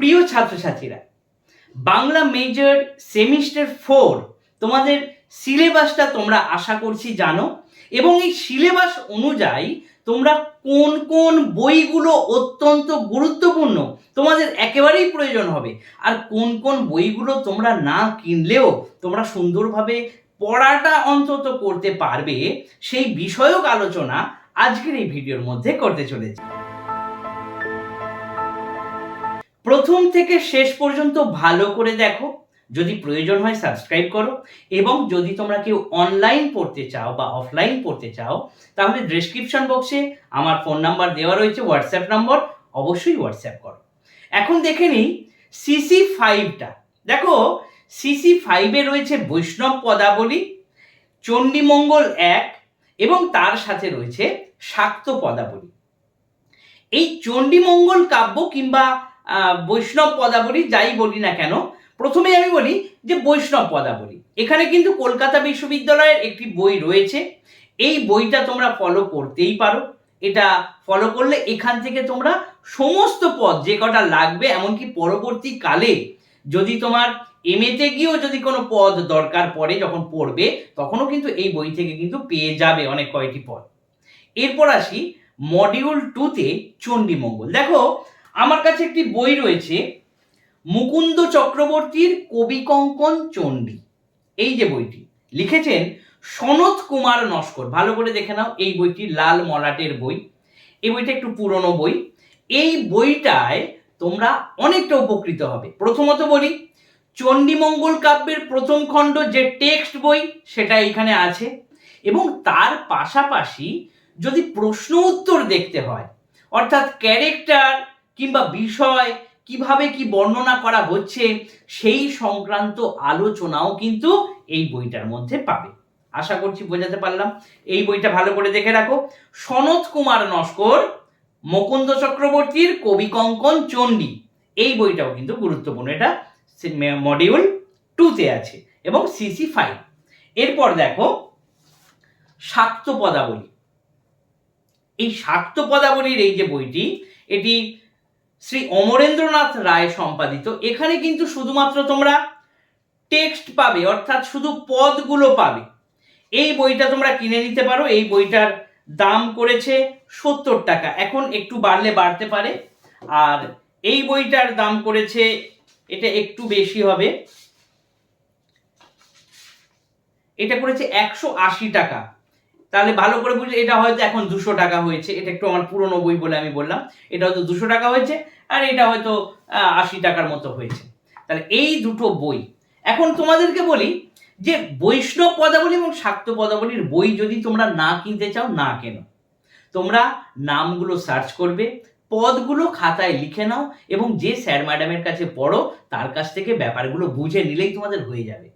প্রিয় ছাত্রছাত্রীরা, Bangla major semester four তোমাদের সিলেবাসটা তোমরা আশা করছি জানো এবং এই সিলেবাস অনুযায়ী তোমরা কোন কোন বইগুলো অত্যন্ত গুরুত্বপূর্ণ তোমাদের একেবারেই প্রয়োজন হবে। আর কোন কোন বইগুলো তোমরা না কিনলেও তোমরা সুন্দরভাবে পড়াটা অন্তত করতে পারবে, সেই বিষয়ক আলোচনা আজকের এই ভিডিওর মধ্যে করতে চলেছি। প্রথম থেকে শেষ পর্যন্ত ভালো করে দেখো। যদি প্রয়োজন হয় সাবস্ক্রাইব করো এবং যদি তোমরা কেউ অনলাইন পড়তে চাও বা অফলাইন পড়তে চাও, তাহলে ডেসক্রিপশন বক্সে আমার ফোন নাম্বার দেওয়া রয়েছে হোয়াটসঅ্যাপ নম্বর অবশ্যই হোয়াটসঅ্যাপ করো। এখন দেখে নিই সিসি ফাইভটা দেখো সিসি ফাইভে রয়েছে বৈষ্ণব পদাবলী, চণ্ডীমঙ্গল এক এবং তার সাথে রয়েছে শাক্ত পদাবলী। এই চণ্ডীমঙ্গল কাব্য কিংবা বৈষ্ণব পদাবলী যাই বলি না কেন প্রথমে আমি বলি যে বৈষ্ণব পদাবলী। এখানে কিন্তু কলকাতা বিশ্ববিদ্যালয়ের একটি বই রয়েছে। এই বইটা তোমরা ফলো করতেই পারো। এটা ফলো করলে এখান থেকে তোমরা সমস্ত পদ যে কটা লাগবে, এমনকি পরবর্তীকালে যদি তোমার এমএতে গিয়েও যদি কোনো পদ দরকার পড়ে যখন পড়বে, তখনও কিন্তু এই বই থেকে কিন্তু পেয়ে যাবে অনেক কয়টি পদ। এরপর আসি মডিউল টুতে চণ্ডীমঙ্গল। দেখো আমার কাছে একটি বই রয়েছে, মুকুন্দ চক্রবর্তীর কবি কঙ্কন চণ্ডী। এই যে বইটি, লিখেছেন সনত কুমার নস্কর। ভালো করে দেখে নাও, এই বইটি লাল মলাটের বই, এই বইটা একটু পুরনো বই। এই বইটায় তোমরা অনেকটা উপকৃত হবে। প্রথমত বলি, চণ্ডীমঙ্গল কাব্যের প্রথম খণ্ড যে টেক্সট বই, সেটা এখানে আছে। এবং তার পাশাপাশি যদি প্রশ্ন উত্তর দেখতে হয়, অর্থাৎ ক্যারেক্টার কিংবা বিষয়, কীভাবে কি বর্ণনা করা হচ্ছে, সেই সংক্রান্ত আলোচনাও কিন্তু এই বইটার মধ্যে পাবে। আশা করছি বোঝাতে পারলাম। এই বইটা ভালো করে দেখে রাখো। সনত কুমার নস্কর, মুকুন্দ চক্রবর্তীর কবি কঙ্কন চণ্ডী। এই বইটাও কিন্তু গুরুত্বপূর্ণ। এটা মডিউল টুতে আছে এবং সিসি ফাইভ এরপর দেখো, শাক্ত পদাবলী। এই শাক্ত পদাবলীর এই যে বইটি, এটি শ্রী অমরেন্দ্রনাথ রায় সম্পাদিত। এখানে কিন্তু শুধুমাত্র তোমরা টেক্সট পাবে, অর্থাৎ শুধু পদগুলো পাবে। এই বইটা তোমরা কিনে নিতে পারো, এই বইটার দাম করেছে সত্তর টাকা। এখন একটু বাড়লে বাড়তে পারে, আর এই বইটার দাম করেছে, এটা একটু বেশি হবে, এটা করেছে একশো আশি টাকা। তাহলে ভালো করে বুঝলে এটা হয়তো এখন দুশো টাকা হয়েছে, এটা একটু আমার পুরনো বই বলে আমি বললাম, এটা হয়তো দুশো টাকা হয়েছে, আর এটা হয়তো আশি টাকার মতো হয়েছে। তাহলে এই দুটো বই, এখন তোমাদেরকে বলি যে বৈষ্ণব পদাবলী এবং শাক্ত পদাবলীর বই যদি তোমরা না কিনতে চাও, না কেন। তোমরা নামগুলো সার্চ করবে, পদগুলো খাতায় লিখে নাও এবং যে স্যার ম্যাডামের কাছে পড়ো, তার কাছ থেকে ব্যাপারগুলো বুঝে নিলেই তোমাদের হয়ে যাবে।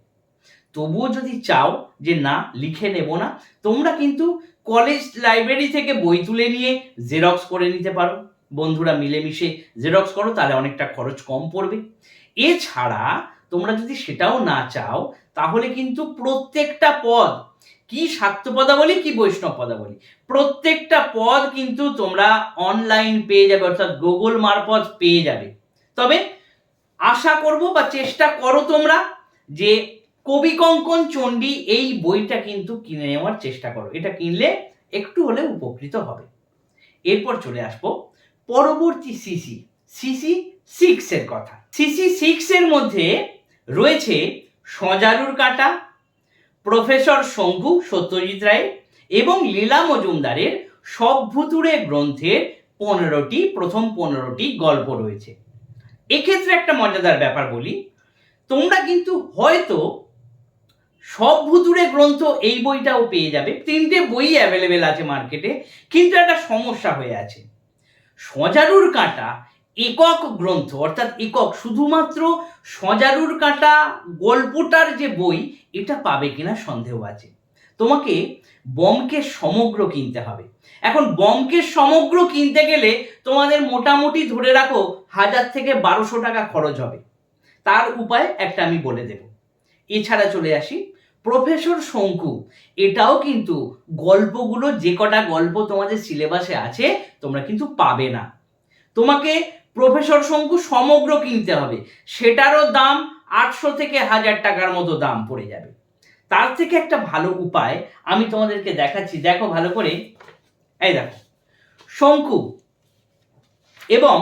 তবুও যদি চাও যে না, লিখে নেব না, তোমরা কিন্তু কলেজ লাইব্রেরি থেকে বই তুলে নিয়ে জেরক্স করে নিতে পারো। বন্ধুরা মিলেমিশে জেরক্স করো, তাহলে অনেকটা খরচ কম পড়বে। এছাড়া তোমরা যদি সেটাও না চাও, তাহলে কিন্তু প্রত্যেকটা পদ, কি শাক্ত পদাবলী, কি বৈষ্ণব পদাবলী, প্রত্যেকটা পদ কিন্তু তোমরা অনলাইন পেয়ে যাবে, অর্থাৎ গুগল মারফত পেয়ে যাবে। তবে আশা করব বা চেষ্টা করো তোমরা যে কবি কঙ্কন চণ্ডী এই বইটা কিন্তু কিনে নেওয়ার চেষ্টা করো। এটা কিনলে একটু হলে উপকৃত হবে। এরপর চলে আসব পরবর্তী সিসি সিসি সিক্স এর কথা। সিসি সিক্স এর মধ্যে রয়েছে সজারুর কাটা, প্রফেসর শঙ্কু সত্যজিৎ রায় এবং লীলা মজুমদারের সব ভুতুড়ে গ্রন্থের পনেরোটি, প্রথম পনেরোটি গল্প রয়েছে। এক্ষেত্রে একটা মজাদার ব্যাপার বলি, তোমরা কিন্তু হয়তো সব ভুতুড়ে গ্রন্থ এই বইটাও পেয়ে যাবে। তিনটে বই অ্যাভেলেবেল আছে মার্কেটে কিন্তু একটা সমস্যা হয়ে আছে। সজারুর কাঁটা একক গ্রন্থ, অর্থাৎ একক, শুধুমাত্র সজারুর কাঁটা গল্পটার যে বই, এটা পাবে কিনা সন্দেহ আছে। তোমাকে বমকে সমগ্র কিনতে হবে। এখন বমকে সমগ্র কিনতে গেলে তোমাদের মোটামুটি ধরে রাখো, হাজার থেকে বারোশো টাকা খরচ হবে। তার উপায় একটা আমি বলে দেব। এছাড়া চলে আসি। প্রফেসর শঙ্কু, এটাও কিন্তু গল্পগুলো, যে কটা গল্প তোমাদের সিলেবাসে আছে, তোমরা কিন্তু পাবে না। তোমাকে প্রফেসর শঙ্কু সমগ্র কিনতে হবে। সেটারও দাম আটশো থেকে হাজার টাকার মতো দাম পড়ে যাবে। তার থেকে একটা ভালো উপায় আমি তোমাদেরকে দেখাচ্ছি। দেখো ভালো করে। এই দেখো। শঙ্কু এবং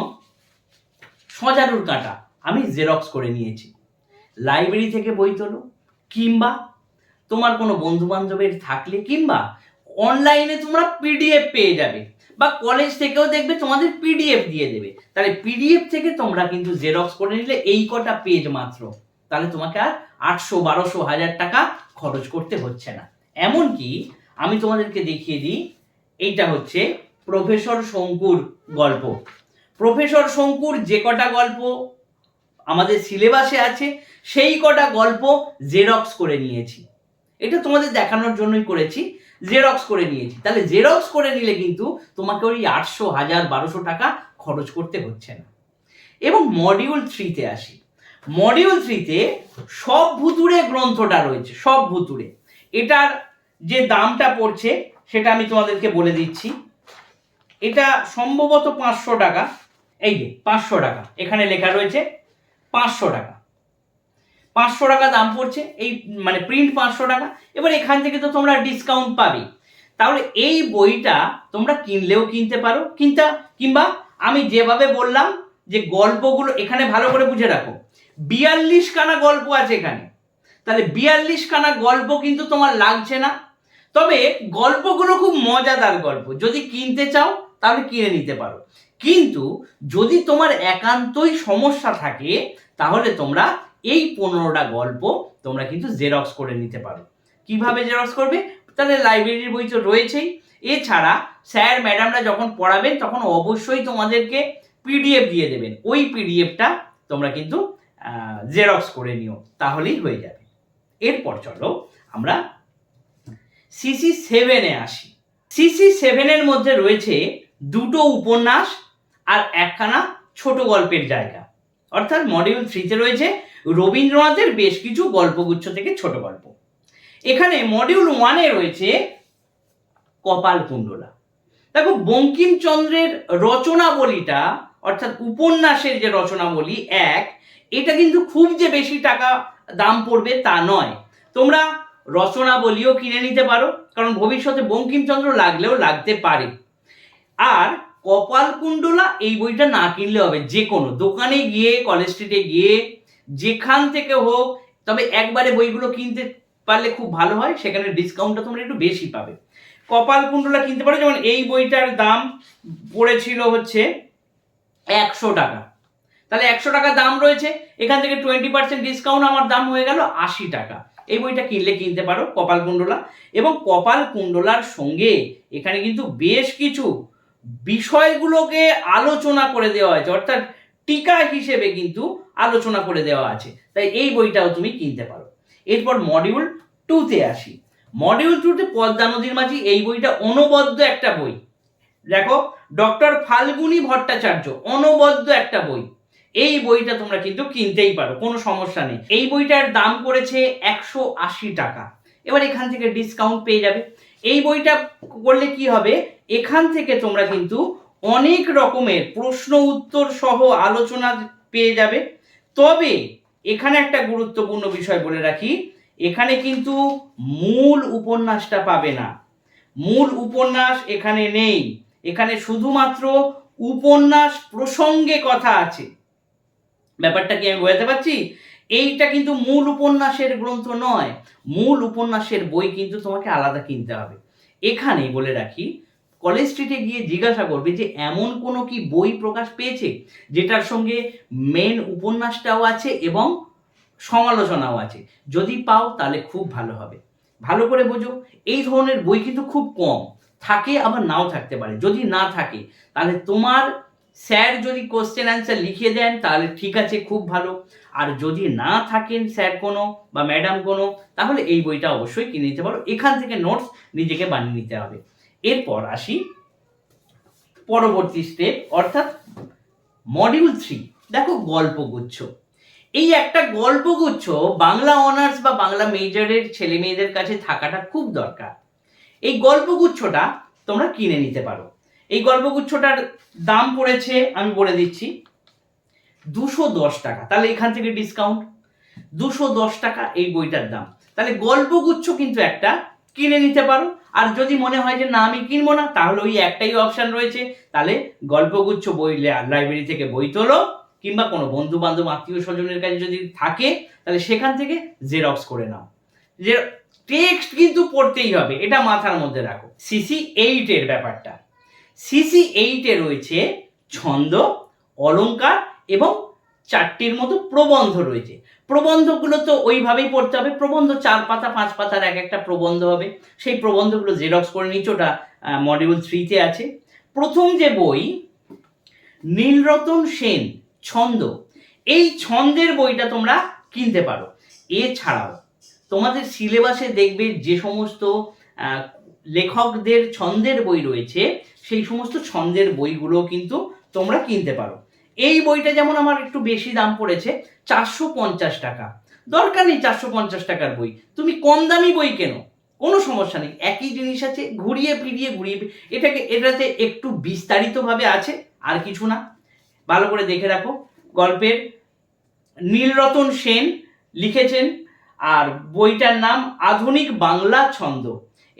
সজারুর কাঁটা আমি জেরক্স করে নিয়েছি। লাইব্রেরি থেকে বই তোলো, কিংবা তোমার কোনো বন্ধু বান্ধবের থাকলে, কিংবা অনলাইনে তোমরা পিডিএফ পেয়ে যাবে, বা কলেজ থেকেও দেখবে তোমাদের পিডিএফ দিয়ে দেবে। তাহলে পিডিএফ থেকে তোমরা কিন্তু জেরক্স করে নিলে এই কটা পেজ মাত্র। তাহলে তোমাকে আর আটশো, বারোশো, হাজার টাকা খরচ করতে হচ্ছে না। এমনকি আমি তোমাদেরকে দেখিয়ে দিই, এইটা হচ্ছে প্রফেসর শঙ্কুর গল্প। প্রফেসর শঙ্কুর যে কটা গল্প আমাদের সিলেবাসে আছে, সেই কটা গল্প জেরক্স করে নিয়েছি। এটা তোমাদের দেখানোর জন্যই করেছি জেরক্স করে নিয়েছি। তাহলে জেরক্স করে নিলে কিন্তু তোমাকে ওই আটশো, হাজার, বারোশো টাকা খরচ করতে হচ্ছে না। এবং মডিউল থ্রিতে আসি। মডিউল থ্রিতে সব ভুতুরে গ্রন্থটা রয়েছে, সব ভুতুরে এটার যে দামটা পড়ছে, সেটা আমি তোমাদেরকে বলে দিচ্ছি। এটা সম্ভবত পাঁচশো টাকা, এই যে পাঁচশো টাকা, এখানে লেখা রয়েছে পাঁচশো টাকা। পাঁচশো টাকা দাম পড়ছে, এই মানে প্রিন্ট পাঁচশো টাকা। এবার এখান থেকে তো তোমরা ডিসকাউন্ট পাবে। তাহলে এই বইটা তোমরা কিনলেও কিনতে পারো। কিংবা কিংবা আমি যেভাবে বললাম যে গল্পগুলো এখানে ভালো করে বুঝে রাখো। বিয়াল্লিশ খানা গল্প আছে এখানে। তাহলে বিয়াল্লিশ খানা গল্প কিন্তু তোমার লাগছে না। তবে গল্পগুলো খুব মজাদার গল্প। যদি কিনতে চাও, তাহলে কিনে নিতে পারো। কিন্তু যদি তোমার একান্তই সমস্যা থাকে, তাহলে তোমরা এই পনেরোটা গল্প তোমরা কিন্তু জেরক্স করে নিতে পারো। কীভাবে জেরক্স করবে? তাহলে লাইব্রেরির বই তো রয়েছেই। এছাড়া স্যার ম্যাডামরা যখন পড়াবেন, তখন অবশ্যই তোমাদেরকে পিডিএফ দিয়ে দেবেন। ওই পিডিএফটা তোমরা কিন্তু জেরক্স করে নিও, তাহলেই হয়ে যাবে। এরপর চলো আমরা সিসি সেভেনে আসি। সিসি সেভেনের মধ্যে রয়েছে দুটো উপন্যাস আর একখানা ছোট গল্পের জায়গা। অর্থাৎ মডিউল থ্রিতে রয়েছে রবীন্দ্রনাথের বেশ কিছু গল্পগুচ্ছ থেকে ছোট গল্প। এখানে মডিউল ওয়ানে রয়েছে কপাল কুণ্ডলা। দেখো, বঙ্কিমচন্দ্রের রচনাবলীটা, অর্থাৎ উপন্যাসের যে রচনাবলী এক, এটা কিন্তু খুব যে বেশি টাকা দাম পড়বে তা নয়। তোমরা রচনাবলীও কিনে নিতে পারো, কারণ ভবিষ্যতে বঙ্কিমচন্দ্র লাগলেও লাগতে পারে। আর কপাল কুণ্ডলা এই বইটা না কিনলে হবে, যে কোনো, দোকানে গিয়ে কলেজ স্ট্রিটে গিয়ে, যেখান থেকে হোক, তবে একবারে বইগুলো কিনতে পারলে খুব ভালো হয়, সেখানে ডিসকাউন্টটা তোমরা একটু বেশি পাবে। কপাল কুণ্ডলা কিনতে পারো, যেমন এই বইটার দাম পড়েছিল হচ্ছে একশো টাকা। তাহলে একশো টাকা দাম রয়েছে, এখান থেকে টোয়েন্টি পার্সেন্ট ডিসকাউন্ট আমার দাম হয়ে গেল আশি টাকা। এই বইটা কিনলে কিনতে পারো, কপাল কুণ্ডলা। এবং কপাল কুণ্ডলার সঙ্গে এখানে কিন্তু বেশ কিছু বিষয়গুলোকে আলোচনা করে দেওয়া হয়েছে, অর্থাৎ টিকা হিসেবে কিন্তু আলোচনা করে দেওয়া আছে। তাই এই বইটাও তুমি কিনতে পারো। এরপর মডিউল টুতে আসি। মডিউল টুতে পদ্মা নদীর মাঝি, এই বইটা অনবদ্য একটা বই। দেখো ডক্টর ফাল্গুনী ভট্টাচার্য, অনবদ্য একটা বই। এই বইটা তোমরা কিন্তু কিনতেই পারো, কোনো সমস্যা নেই। এই বইটার দাম করেছে একশো আশি টাকা। এবার এখান থেকে ডিসকাউন্ট পেয়ে যাবে। এই বইটা করলে কি হবে? এখান থেকে তোমরা কিন্তু অনেক রকমের প্রশ্ন উত্তর সহ আলোচনা পেয়ে যাবে। তবে এখানে একটা গুরুত্বপূর্ণ বিষয় বলে রাখি, এখানে কিন্তু মূল উপন্যাসটা পাবে না। মূল উপন্যাস এখানে নেই। এখানে শুধুমাত্র উপন্যাস প্রসঙ্গে কথা আছে। ব্যাপারটা কি আমি বোঝাতে পারছি? এইটা কিন্তু মূল উপন্যাসের গ্রন্থ নয়। মূল উপন্যাসের বই কিন্তু তোমাকে আলাদা কিনতে হবে। এখানে বলে রাখি, কলেজ স্ট্রিটে গিয়ে জিজ্ঞাসা করবে যে, এমন কোনো কি বই প্রকাশ পেয়েছে যেটার সঙ্গে মেন উপন্যাসটাও আছে এবং সমালোচনাও আছে? যদি পাও তাহলে খুব ভালো হবে। ভালো করে বোঝো, এই ধরনের বই কিন্তু খুব কম। থাকে আবার নাও থাকতে পারে। যদি না থাকে, তাহলে তোমার স্যার যদি কোশ্চেন অ্যান্সার লিখিয়ে দেন, তাহলে ঠিক আছে, খুব ভালো। আর যদি না থাকেন স্যার কোনো বা ম্যাডাম কোনো, তাহলে এই বইটা অবশ্যই কিনে নিতে পারো। এখান থেকে নোটস নিজেকে বানিয়ে নিতে হবে। এরপর আসি পরবর্তী স্টেপ অর্থাৎ মডিউল থ্রি দেখো গল্পগুচ্ছ। এই একটা গল্পগুচ্ছ বাংলা অনার্স বা বাংলা মেজরের ছেলে মেয়েদের কাছে থাকাটা খুব দরকার। এই গল্পগুচ্ছটা তোমরা কিনে নিতে পারো। এই গল্পগুচ্ছটার দাম পড়েছে, আমি বলে দিচ্ছি, দুশো দশ টাকা। তাহলে এখান থেকে ডিসকাউন্ট দুশো দশ টাকা এই বইটার দাম। তাহলে গল্পগুচ্ছ কিন্তু একটা, কিনে নিতে পারো। আর যদি মনে হয় যে, না, আমি কিনবো না, তাহলে ওই একটাই অপশান রয়েছে। তাহলে গল্পগুচ্ছ বই লাইব্রেরি থেকে বই তোলো, কিংবা কোনো বন্ধু বান্ধব আত্মীয় স্বজনের কাছে যদি থাকে, তাহলে সেখান থেকে জেরক্স করে নাও। যে টেক্সট কিন্তু পড়তেই হবে, এটা মাথার মধ্যে রাখো। সিসি এইটের ব্যাপারটা। সিসি এইটে রয়েছে ছন্দ, অলংকার এবং চারটির মতো প্রবন্ধ রয়েছে। প্রবন্ধগুলো তো ওইভাবেই পড়তে হবে। প্রবন্ধ চার পাতা, পাঁচ পাতার এক একটা প্রবন্ধ হবে। সেই প্রবন্ধগুলো জেরক্স করে নিচ্ছ ওটা মডিউল থ্রিতে আছে। প্রথম যে বই, নীলরতন সেন, ছন্দ। এই ছন্দের বইটা তোমরা কিনতে পারো। এছাড়াও, তোমাদের সিলেবাসে দেখবে যে সমস্ত লেখকদের ছন্দের বই রয়েছে সেই সমস্ত ছন্দের বইগুলো কিন্তু তোমরা কিনতে পারো। এই বইটা যেমন আমার একটু বেশি দাম পড়েছে, চারশো পঞ্চাশ টাকা। দরকার নেই চারশো পঞ্চাশ টাকার বই। তুমি কম দামি বই কেনো, কোনো সমস্যা নেই। একই জিনিস আছে, ঘুরিয়ে ফিরিয়ে ঘুরিয়ে এটাকে, এটাতে একটু বিস্তারিতভাবে আছে, আর কিছু না। ভালো করে দেখে রাখো। গল্পের নীলরতন সেন লিখেছেন, আর বইটার নাম আধুনিক বাংলা ছন্দ।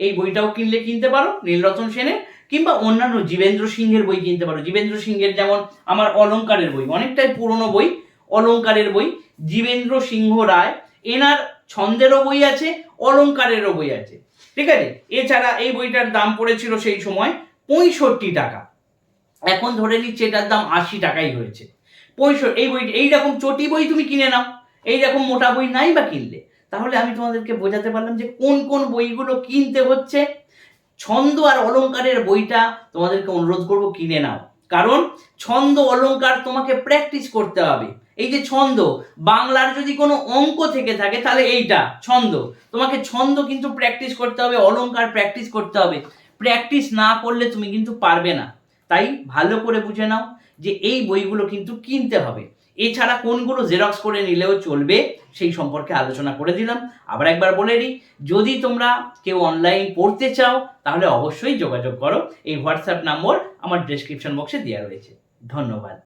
এই বইটাও কিনলে কিনতে পারো, নীলরতন সেনের, কিংবা অন্যান্য জীবেন্দ্র সিংহের বই কিনতে পারো। জীবেন্দ্র সিংহের যেমন আমার অলংকারের বই, অনেকটাই পুরনো বই, অলঙ্কারের বই। জীবেন্দ্র সিংহ রায়, এনার ছন্দেরও বই আছে, অলঙ্কারেরও বই আছে। ঠিক আছে? এছাড়া এই বইটার দাম পড়েছিল সেই সময় পঁয়ষট্টি টাকা। এখন ধরে নিচ্ছে এটার দাম আশি টাকাই হয়েছে। পঁয়ষট্টি, এই বই, এইরকম চটি বই তুমি কিনে নাও। এইরকম মোটা বই নাই বা কিনলে। তাহলে আমি তোমাদেরকে বোঝাতে পারলাম যে কোন কোন বইগুলো কিনতে হচ্ছে। ছন্দ আর অলঙ্কারের বইটা তোমাদেরকে অনুরোধ করব কিনে নাও। কারণ ছন্দ অলংকার তোমাকে প্র্যাকটিস করতে হবে। এই যে ছন্দ, বাংলার যদি কোনো অঙ্ক থেকে থাকে, তাহলে এইটা, ছন্দ। তোমাকে ছন্দ কিন্তু প্র্যাকটিস করতে হবে অলংকার প্র্যাকটিস করতে হবে। প্র্যাকটিস না করলে তুমি কিন্তু পারবে না। তাই ভালো করে বুঝে নাও যে এই বইগুলো কিন্তু কিনতে হবে। এছাড়া কোনগুলো জেরক্স করে নিলেও চলবে সেই সম্পর্কে আলোচনা করে দিলাম। আবার একবার বলে দিই, যদি তোমরা কেউ অনলাইন পড়তে চাও, তাহলে অবশ্যই যোগাযোগ করো। এই হোয়াটসঅ্যাপ নম্বর আমার ডেসক্রিপশন বক্সে দেওয়া রয়েছে। ধন্যবাদ।